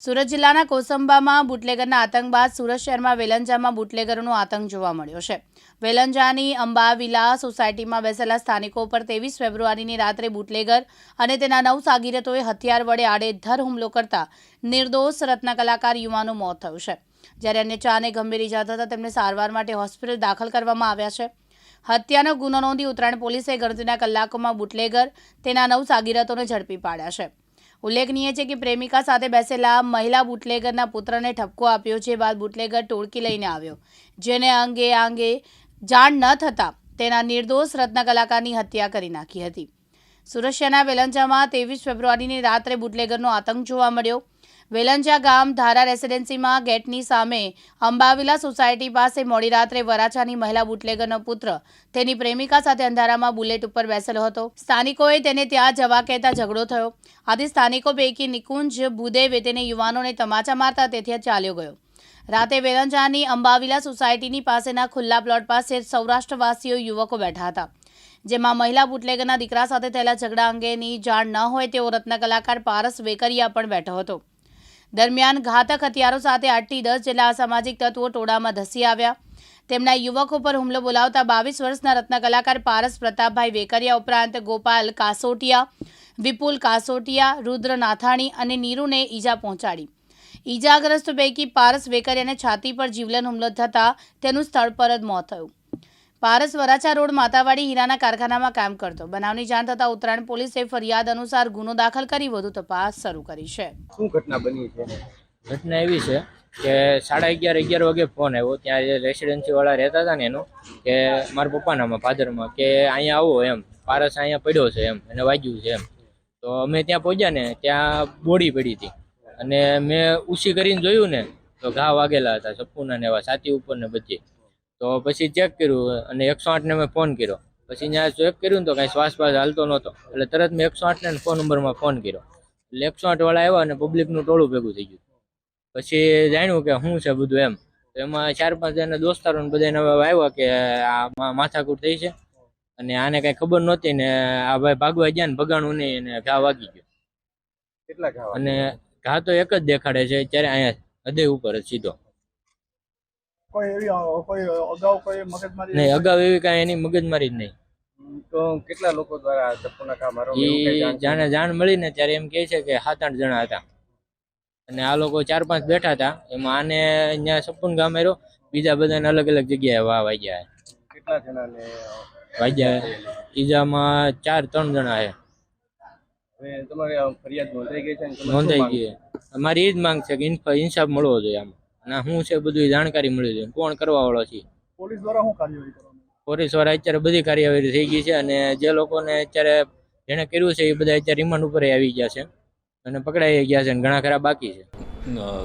સુરત જિલ્લાના કોસંબામાં બુટલેગરના આતંક બાદ સુરત શહેરમાં વેલંજામાં બુટલેગરોનો આતંક જોવા મળ્યો છે. વેલંજાની અંબાવિલા સોસાયટીમાં બેસેલા સ્થાનિકો પર ત્રેવીસ ફેબ્રુઆરીની રાત્રે બુટલેગર અને તેના નવ સાગીરતોએ હથિયાર વડે આડેધર હુમલો કરતા નિર્દોષ રત્ન કલાકાર યુવાનું મોત થયું છે. જ્યારે અન્ય ચારને ગંભીર ઇજા થતાં તેમને સારવાર માટે હોસ્પિટલ દાખલ કરવામાં આવ્યા છે. હત્યાનો ગુનો નોંધી ઉત્તરાયણ પોલીસે ગણતરીના કલાકોમાં બુટલેગર તેના નવ સાગીરતોને ઝડપી પાડ્યા છે. ઉલ્લેખનીય છે કે પ્રેમિકા સાથે બેસેલા મહિલા બુટલેગરના પુત્રને ઠપકો આપ્યો છે બાદ બુટલેગર ટોળકી લઈને આવ્યો, જેને અંગે આ અંગે જાણ ન થતાં તેના નિર્દોષ રત્ન કલાકારની હત્યા કરી નાખી હતી. સુરત વેલંજામાં ત્રેવીસ ફેબ્રુઆરીની રાત્રે બુટલેગરનો આતંક જોવા મળ્યો. વેલંજા ગામ ધારા રેસિડેન્સીમાં ગેટની સામે અંબાવિલા સોસાયટી પાસે મોડી રાત્રે વરાછાની મહિલા બુટલેગરનો પુત્ર તેની પ્રેમિકા સાથે અંધારામાં બુલેટ ઉપર બેસેલો હતો. સ્થાનિકોએ તેને ત્યાં જવા કહેતા ઝઘડો થયો. આથી સ્થાનિકો પૈકી નિકુંજ ભૂદેવે તેને યુવાનોને તમાચા મારતા તેથી ચાલ્યો ગયો. રાતે વેલંજાની અંબાવિલા સોસાયટીની પાસેના ખુલ્લા પ્લોટ પાસે સૌરાષ્ટ્રવાસીઓ યુવકો બેઠા હતા. જેમાં મહિલા બુટલેગરના દીકરા સાથે થયેલા ઝઘડા અંગેની જાણ ન હોય તેવો રત્ન કલાકાર પારસ વેકરિયા પણ બેઠો હતો. દરમિયાન ઘાતક હથિયારો સાથે આઠથી દસ જેટલા અસામાજિક તત્વો ટોળામાં ધસી આવ્યા. તેમના યુવકો પર હુમલો બોલાવતા બાવીસ વર્ષના રત્ન કલાકાર પારસ પ્રતાપભાઈ વેકરિયા ઉપરાંત ગોપાલ કાસોટિયા, વિપુલ કાસોટિયા, રુદ્ર નાથાણી અને નીરુને ઈજા પહોંચાડી. ઈજાગ્રસ્ત પૈકી પારસ વેકરિયાને છાતી પર જીવલેણ હુમલો થતાં તેનું સ્થળ પર જ મોત થયું. પારસ વરાછા રોડ માતાવાડી હીરાના કારખાનામાં કામ કરતો. બનાવની જાણ થતાં ઉત્તરાયણ પોલીસે ફરિયાદ અનુસાર ગુનો દાખલ કરી વધુ તપાસ શરૂ કરી છે. શું ઘટના બની છે? ઘટના એવી છે કે સાડા અગિયાર અગિયાર વાગે ફોન આવ્યો. ત્યાં જે રેસિડેન્સીવાળા રહેતા હતા ને એનો કે મારા પપ્પાનામાં ફાધરમાં કે અહીંયા આવો એમ. પારસ અહીંયા પડ્યો છે એમ એને વાગ્યું છે એમ. તો અમે ત્યાં પહોંચ્યા ને ત્યાં બોડી પડી હતી. અને મેં ઉછી કરીને જોયું ને તો ઘા વાગેલા હતા સપૂના ને એવા છાતી ઉપર ને બધી. તો પછી ચેક કર્યું અને એકસો આઠને મેં ફોન કર્યો. પછી ત્યાં ચેક કર્યું તો કાંઈ શ્વાસ પાસ હાલતો નહોતો. એટલે તરત મેં એકસો આઠને ફોન નંબરમાં ફોન કર્યો. એટલે એકસો આઠ વાળા આવ્યા અને પબ્લિકનું ટોળું ભેગું થઈ ગયું. પછી જાણ્યું કે શું છે બધું એમ. તો એમાં ચાર પાંચ જણા દોસ્તારો ને બધાને આવ્યા કે આ માથાકૂટ થઈ છે. અને આને કઈ ખબર નહોતી ને આ ભાઈ ભાગવા ગયા ને ભગાણું નહીં અને ઘા વાગી ગયો. કેટલા ઘા અને ઘા તો એક જ દેખાડે છે ત્યારે અહીંયા હૃદય ઉપર જ સીધો. કોઈ એવી કોઈ અગાઉ કોઈ મગજમારી નહીં અગાઉ એવી કાંઈ એની મગજમારી જ નહીં. તો કેટલા લોકો દ્વારા ચપ્પુના એ જાણ જાણે જાણ મળી ને ત્યારે એમ કહે છે કે સાત આઠ જણા હતા. અને આ લોકો ચાર પાંચ બેઠા હતા. એમાં આને અહીંયા સપુન ગામ રહ્યો બીજા બધાને અલગ અલગ જગ્યાએ વાહ વાગ્યા કેટલા જણાને વાગ્યા ઈજામાં ચાર ત્રણ જણા છે હવે તમારી ફરિયાદ નોંધાઈ ગઈ છે નોંધાઈ ગઈ અમારી એ જ માંગ છે કે ઇન્સાફ મળવો જોઈએ આમ. અને શું છે બધું જાણકારી મળી છે કોણ કરવા વાળો છે? પોલીસ દ્વારા શું કાર્યવાહી કરવામાં પોલીસ દ્વારા અત્યારે બધી કાર્યવાહી થઈ ગઈ છે અને જે લોકોને અત્યારે જેણે કર્યું છે એ બધા અત્યારે રિમાન્ડ ઉપર આવી ગયા છે અને પકડાઈ ગયા છે અને ઘણા ખરા બાકી છે.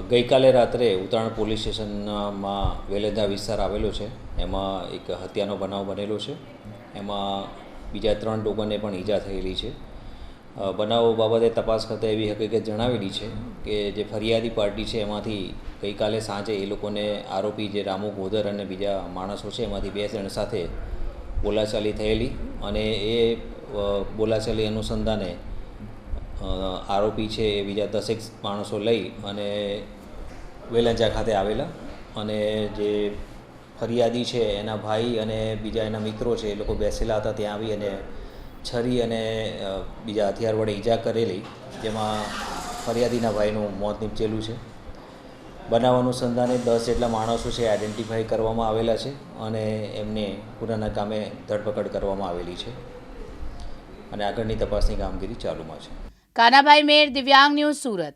ગઈકાલે રાત્રે ઉત્તરાયણ પોલીસ સ્ટેશનમાં વેલેદા વિસ્તાર આવેલો છે. એમાં એક હત્યાનો બનાવ બનેલો છે. એમાં બીજા ત્રણ લોકોને પણ ઈજા થયેલી છે. બનાવ બાબતે તપાસ કરતાં એવી હકીકત જણાવેલી છે કે જે ફરિયાદી પાર્ટી છે, એમાંથી ગઈકાલે સાંજે એ લોકોને આરોપી જે રામુ ગોધર અને બીજા માણસો છે, એમાંથી બે જણ સાથે બોલાચાલી થયેલી અને એ બોલાચાલી અનુસંધાને આરોપી છે એ બીજા દસેક માણસો લઈ અને વેલંજા ખાતે આવેલા અને જે ફરિયાદી છે એના ભાઈ અને બીજા એના મિત્રો છે એ લોકો બેસેલા હતા ત્યાં આવી અને છરી અને બીજા હથિયાર વડે ઈજા કરેલી, જેમાં ફરિયાદીના ભાઈનું મોત નીપજેલું છે. બનાવ અનુસંધાને દસ જેટલા માણસો છે આઈડેન્ટિફાઈ કરવામાં આવેલા છે અને એમને ગુનાના કામે ધરપકડ કરવામાં આવેલી છે. અને આગળની તપાસની કામગીરી ચાલુમાં છે. કાનાભાઈ મેર, દિવ્યાંગ ન્યૂઝ સુરત.